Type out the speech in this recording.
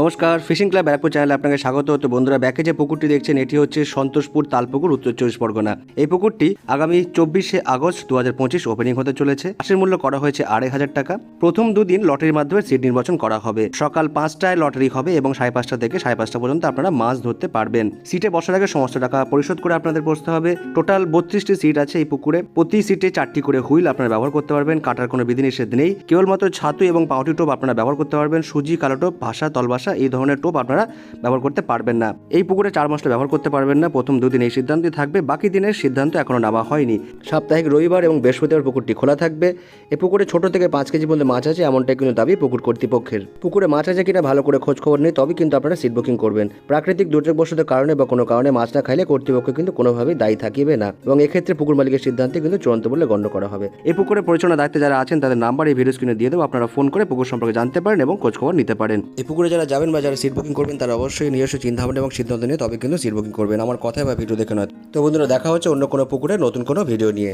নমস্কার, fishing club Barrackpore চ্যানেলে আপনাকে স্বাগত। তো বন্ধুরা, ব্যাকে যে পুকুরটি দেখছেন, এটি হচ্ছে সন্তোষপুর তালপুকুর, উত্তর চব্বিশ পরগনা। এই পুকুরটি আগামী চব্বিশে আগস্ট দু হাজার পঁচিশ ওপেনিং হতে চলেছে। আশের মূল্য করা হয়েছে আড়াই হাজার টাকা। প্রথম দুদিন লটারির মাধ্যমে সিট নির্বাচন করা হবে। সকাল পাঁচটায় লটারি হবে এবং সাড়ে পাঁচটা থেকে সাড়ে পাঁচটা পর্যন্ত আপনারা মাছ ধরতে পারবেন। সিটে বসার আগে সমস্ত টাকা পরিশোধ করে আপনাদের বসতে হবে। টোটাল বত্রিশটি সিট আছে এই পুকুরে। প্রতি সিটে চারটি করে হুইল আপনারা ব্যবহার করতে পারবেন। কাটার কোনো বিধিনিষেধ নেই। কেবলমাত্র ছাতু এবং পাউটি টোপ আপনারা ব্যবহার করতে পারবেন। সুজি, কালো টোপ ভাষা তলবাসা এই ধরনের টোপ আপনারা ব্যবহার করতে পারবেন না। এই পুকুরে চার মাসটা ব্যবহার করতে পারবেন না। প্রথম দুদিন এই সিদ্ধান্তই থাকবে। বাকি দিনের সিদ্ধান্ত এখনও নেওয়া হয়নি। সাপ্তাহিক রবিবার এবং বৃহস্পতিবার পুকুরটি খোলা থাকবে। এ পুকুরে ছোট থেকে পাঁচ কেজি পর্যন্ত মাছ আছে, এমনটাই কিন্তু দাবি পুকুর কর্তৃপক্ষের। পুকুরে মাছ আছে কিনা ভালো করে খোঁজ খবর নেই তবে কিন্তু আপনারা সিট বুকিং করবেন। প্রাকৃতিক দুর্যোগবশত কারণে বা কোনো কারণে মাছ না খাইলে কর্তৃপক্ষ কিন্তু কোনোভাবেই দায়ী থাকিবে না এবং এক্ষেত্রে পুকুর মালিকের সিদ্ধান্তে কিন্তু চূড়ান্ত বলে গণ্য করা হবে। এই পুকুরে পরিচালনা দায়িত্বে যারা আছেন, তাদের নাম্বার এই ভিডিও স্ক্রিনে দিয়ে দেবো। আপনারা ফোন করে পুকুর সম্পর্কে জানতে পারেন এবং খোঁজ খবর নিতে পারেন। এই পুকুরে যারা যাবেন বা যারা সিট বুকিং করবেন, তারা অবশ্যই নিজস্ব চিন্তাভাবনা এবং সিদ্ধান্ত নিয়ে তবে কিন্তু সিট বুকিং করবেন। আমার কথায় বা ভিডিও দেখে নয়। তো বন্ধুরা, দেখা হচ্ছে অন্য কোনো পুকুরে নতুন কোনো ভিডিও নিয়ে।